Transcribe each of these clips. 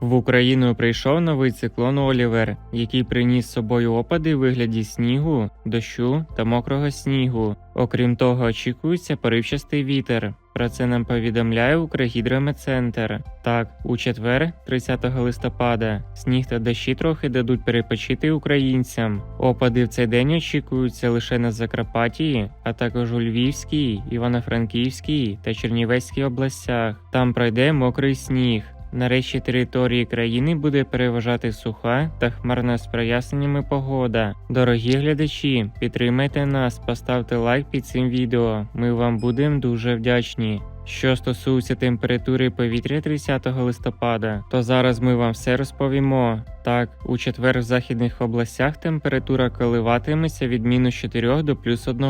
В Україну прийшов новий циклон Олівер, який приніс з собою опади у вигляді снігу, дощу та мокрого снігу. Окрім того, очікується поривчастий вітер. Про це нам повідомляє Укргідрометцентр. Так, у четвер, 30 листопада, сніг та дощі трохи дадуть перепочити українцям. Опади в цей день очікуються лише на Закарпатті, а також у Львівській, Івано-Франківській та Чернівецькій областях. Там пройде мокрий сніг. На решті території країни буде переважати суха та хмарна з проясненнями погода. Дорогі глядачі, підтримайте нас, поставте лайк під цим відео. Ми вам будемо дуже вдячні. Що стосується температури повітря 30 листопада, то зараз ми вам все розповімо. Так, у четвер в західних областях температура коливатиметься від мінус 4 до плюс 1,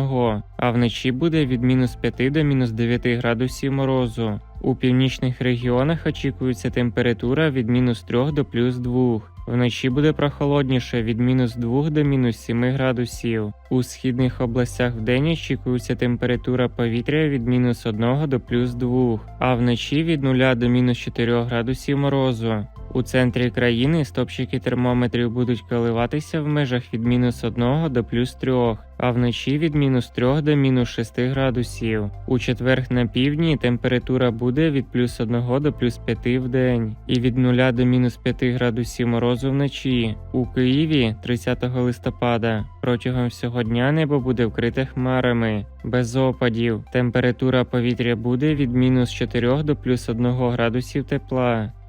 а вночі буде від мінус 5 до мінус 9 градусів морозу. У північних регіонах очікується температура від мінус 3 до плюс 2. Вночі буде прохолодніше від мінус 2 до мінус 7 градусів. У східних областях вдень очікується температура повітря від мінус 1 до плюс 2, а вночі від 0 до мінус 4 градусів морозу. У центрі країни стопчики термометрів будуть коливатися в межах від мінус 1 до плюс 3, а вночі від мінус 3 до мінус 6 градусів. У четвер на півдні температура буде від плюс 1 до плюс 5 в день і від 0 до мінус 5 градусів морозу вночі. У Києві 30 листопада протягом всього дня небо буде вкрите хмарами, без опадів. Температура повітря буде від мінус 4 до плюс 1 градусів тепла.